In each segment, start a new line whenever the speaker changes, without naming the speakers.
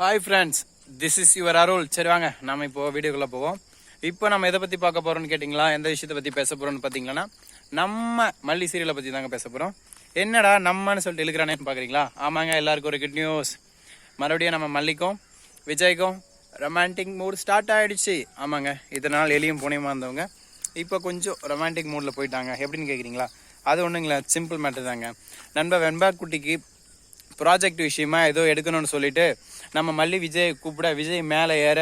Hi friends this is your Arul சரி வாங்க. நம்ம இப்போ வீடியோக்குள்ளே போவோம். இப்போ நம்ம எதை பற்றி பார்க்க போகிறோம்னு கேட்டிங்களா? எந்த விஷயத்தை பற்றி பேச போகிறோம்னு பார்த்தீங்கன்னா நம்ம மல்லி சீரியலை பற்றி தாங்க பேச போகிறோம் என்னடா நம்மன்னு சொல்லிட்டு இழுக்கிறானேன்னு பார்க்குறீங்களா? ஆமாங்க எல்லாருக்கும் ஒரு குட் நியூஸ் மறுபடியும் நம்ம மல்லிக்கும் விஜய்க்கும் ரொமான்டிக் மூட் ஸ்டார்ட் ஆகிடுச்சு ஆமாங்க இதனால் எளியும் புனியமாக இருந்தவங்க. இப்போ கொஞ்சம் ரொமான்டிக் மூடில் போயிட்டாங்க. எப்படின்னு கேட்குறீங்களா அது ஒன்றுங்களா சிம்பிள் மேட்டர் தாங்க. நண்பர் வெண்பா குட்டிக்கு ப்ராஜெக்ட் விஷயமா ஏதோ எடுக்கணும்னு சொல்லிட்டு நம்ம மல்லி விஜய் கூப்பிட விஜய் மேலே ஏற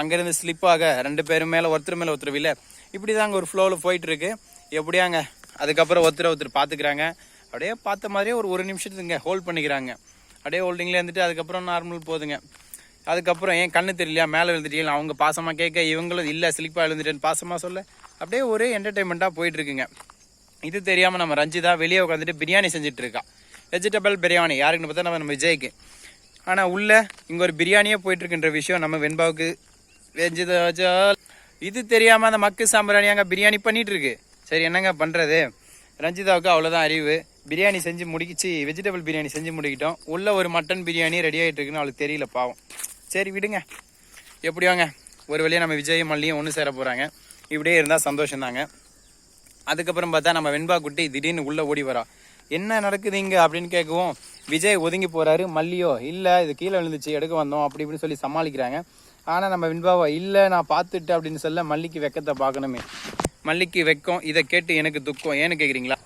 அங்கேருந்து ஸ்லிப் ஆக ரெண்டு பேரும் மேலே ஒருத்தர் மேலே ஒருத்தர் இல்லை இப்படி தாங்க ஒரு ஃப்ளோவில் போயிட்டுருக்கு. எப்படியாங்க? அதுக்கப்புறம் ஒருத்தர் ஒருத்தர் பார்த்துக்கிறாங்க அப்படியே பார்த்த மாதிரியே ஒரு ஒரு நிமிஷத்துங்க ஹோல்ட் பண்ணிக்கிறாங்க. அப்படியே ஹோல்டிங்கில் இருந்துட்டு அதுக்கப்புறம் நார்மல் போகுதுங்க அதுக்கப்புறம் ஏன் கண்ணு தெரியலையா? மேலே விழுந்துட்டீங்களா? அவங்க பாசமாக கேட்க இவங்களும் இல்லை ஸ்லிப்பாக விழுந்துட்டேன்னு பாசமாக சொல்ல. அப்படியே ஒரே என்டர்டைன்மெண்ட்டாக போயிட்டு இருக்குங்க இது தெரியாமல் நம்ம ரஞ்சிதா வெளியே உட்காந்துட்டு பிரியாணி செஞ்சுட்டு இருக்கா. வெஜிடபிள் பிரியாணி யாருக்குன்னு பார்த்தா நம்ம நம்ம விஜய்க்கு. ஆனால் உள்ளே இங்கே ஒரு பிரியாணியே போயிட்டுருக்குன்ற விஷயம் நம்ம வெண்பாவுக்கு வெஜிதா இது தெரியாமல் அந்த மக்கு சாம்பிராணி அங்கே பிரியாணி பண்ணிகிட்ருக்கு சரி என்னங்க பண்ணுறது ரஞ்சிதாவுக்கு அவ்வளோதான் அறிவு. பிரியாணி செஞ்சு முடிக்கிச்சு வெஜிடபிள் பிரியாணி செஞ்சு முடிக்கிட்டோம். உள்ளே ஒரு மட்டன் பிரியாணி ரெடி ஆகிட்டு இருக்குன்னு அவளுக்கு தெரியல பாவம். சரி விடுங்க. எப்படி வாங்க? ஒரு வழியாக நம்ம விஜய் மல்லியும் ஒன்று சேர போகிறாங்க இப்படியே இருந்தால் சந்தோஷம் தாங்க அதுக்கப்புறம் பார்த்தா நம்ம வெண்பா குட்டி திடீர்னு உள்ளே ஓடி வரா. என்ன நடக்குது இங்கே? அப்படின்னு கேட்கவும் விஜய் ஒதுங்கி போகிறாரு மல்லியோ. இல்லை இது கீழே விழுந்துச்சு எடுக்க வந்தோம் அப்படி இப்படின்னு சொல்லி சமாளிக்கிறாங்க. ஆனால் நம்ம வெண்பாவா இல்லை நான் பார்த்துட்டு அப்படின்னு சொல்ல மல்லிக்கு வெக்கத்தை பார்க்கணுமே. மல்லிக்கு வெக்கம் இதை கேட்டு எனக்கு துக்கம். ஏன்னு கேட்குறீங்களா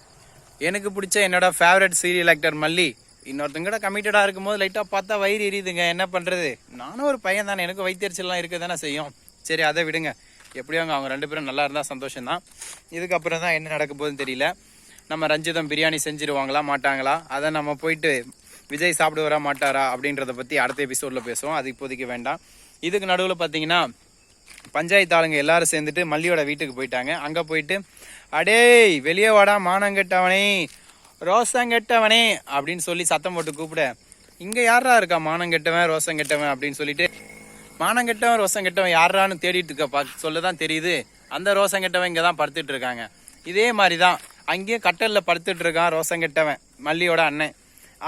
எனக்கு பிடிச்ச என்னோட ஃபேவரட் சீரியல் ஆக்டர் மல்லி. இன்னொருத்தங்கிட்ட கமிட்டடாக இருக்கும்போது லைட்டாக பார்த்தா வயிறு எரியுதுங்க. என்ன பண்ணுறது நானும் ஒரு பையன் தானே எனக்கு வயிற்றுச்சல்லாம் இருக்க தானே செய்யும். சரி அதை விடுங்க. எப்படியோங்க அவங்க ரெண்டு பேரும் நல்லா இருந்தால் சந்தோஷம்தான். இதுக்கப்புறம் தான் என்ன நடக்க போகுதுன்னு தெரியல. நம்ம ரஞ்சிதம் பிரியாணி செஞ்சுருவாங்களா மாட்டாங்களா? அதை நம்ம போயிட்டு விஜய் சாப்பிடுவாரா மாட்டாரா அப்படின்றத பற்றி அடுத்த எபிசோடில் பேசுவோம். அது இப்போதைக்கு வேண்டாம். இதுக்கு நடுவில் பார்த்தீங்கன்னா பஞ்சாயத்து ஆளுங்க எல்லாரும் சேர்ந்துட்டு மல்லியோட வீட்டுக்கு போயிட்டாங்க. அங்கே போயிட்டு அடேய் வெளியே வாடா மானங்கெட்டவனே ரோசங்கெட்டவனே அப்படின்னு சொல்லி சத்தம் போட்டு கூப்பிட இங்கே யாரா இருக்கா மானங்கெட்டவன் ரோசங்கெட்டவன் அப்படின்னு சொல்லிட்டு மானம் கெட்டவ ரோசம் கெட்டவன் யாரான்னு தேடிட்டு இருக்க பா சொல்லதான் தெரியுது. அந்த ரோசங்கெட்டவன் இங்கே தான் படுத்துட்டு இருக்காங்க. இதே மாதிரி தான் அங்கேயும் கட்டலில் படுத்துட்டு இருக்கான் ரோசங்கெட்டவன் மல்லியோட அண்ணன்.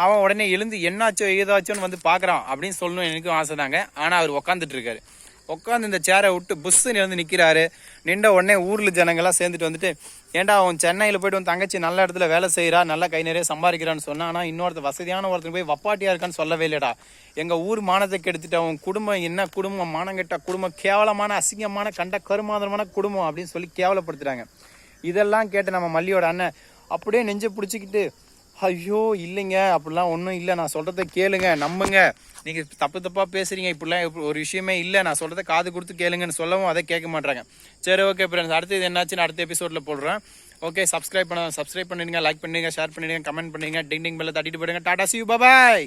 அவன் உடனே எழுந்து என்னாச்சோ ஏதாச்சோன்னு வந்து பார்க்குறான் அப்படின்னு சொல்லணும் எனக்கும் ஆசை தாங்க ஆனால் அவர் உக்காந்துட்டு இருக்காரு. உட்காந்து இந்த சேரை விட்டு புஷ்ஷுன்னு வந்து நிற்கிறாரு நின்ற உடனே ஊரில் ஜனங்கள்லாம் சேர்ந்துட்டு வந்துட்டு ஏன்டா அவன் சென்னையில் போயிட்டு உன் தங்கச்சி நல்ல இடத்துல வேலை செய்கிறா நல்லா கை நிறைய சம்பாதிக்கிறான்னு சொன்னா ஆனால் இன்னொருத்த வசதியான ஒருத்தன் போய் வப்பாட்டியா இருக்கான்னு சொல்லவே இல்லைடா. எங்கள் ஊர் மானத்தை கெடுத்துட்டு அவன் குடும்பம் என்ன குடும்பம்? மானம் மானங்கெட்ட குடும்பம் கேவலமான அசிங்கமான கண்ட கருமாதரமான குடும்பம் அப்படின்னு சொல்லி கேவலப்படுத்துகிறாங்க இதெல்லாம் கேட்டு நம்ம மல்லியோட அண்ணன் அப்படியே நெஞ்சை பிடிச்சிக்கிட்டு ஐயோ இல்லைங்க. அப்படிலாம் ஒன்றும் இல்லை. நான் சொல்கிறத கேளுங்க. நம்புங்க. நீங்கள் தப்பு தப்பாக பேசுறீங்க. இப்படிலாம் ஒரு விஷயமே இல்லை. நான் சொல்கிறத காது கொடுத்து கேளுங்கன்னு சொல்லவும் அதை கேட்க மாட்டாங்க சரி ஓகே ஃப்ரெண்ட்ஸ் அடுத்தது என்னாச்சுன்னு அடுத்த எபிசோடில் போடுறேன். ஓகே சப்ஸ்கிரைப் பண்ண சப்ஸ்கிரைப் பண்ணிடுங்க லைக் பண்ணிடுங்க ஷேர் பண்ணிடுங்க கமெண்ட் பண்ணிடுங்க. டிங் டிங் பெல்ல தட்டிட்டு போயிடுங்க. டாடா சி பாய்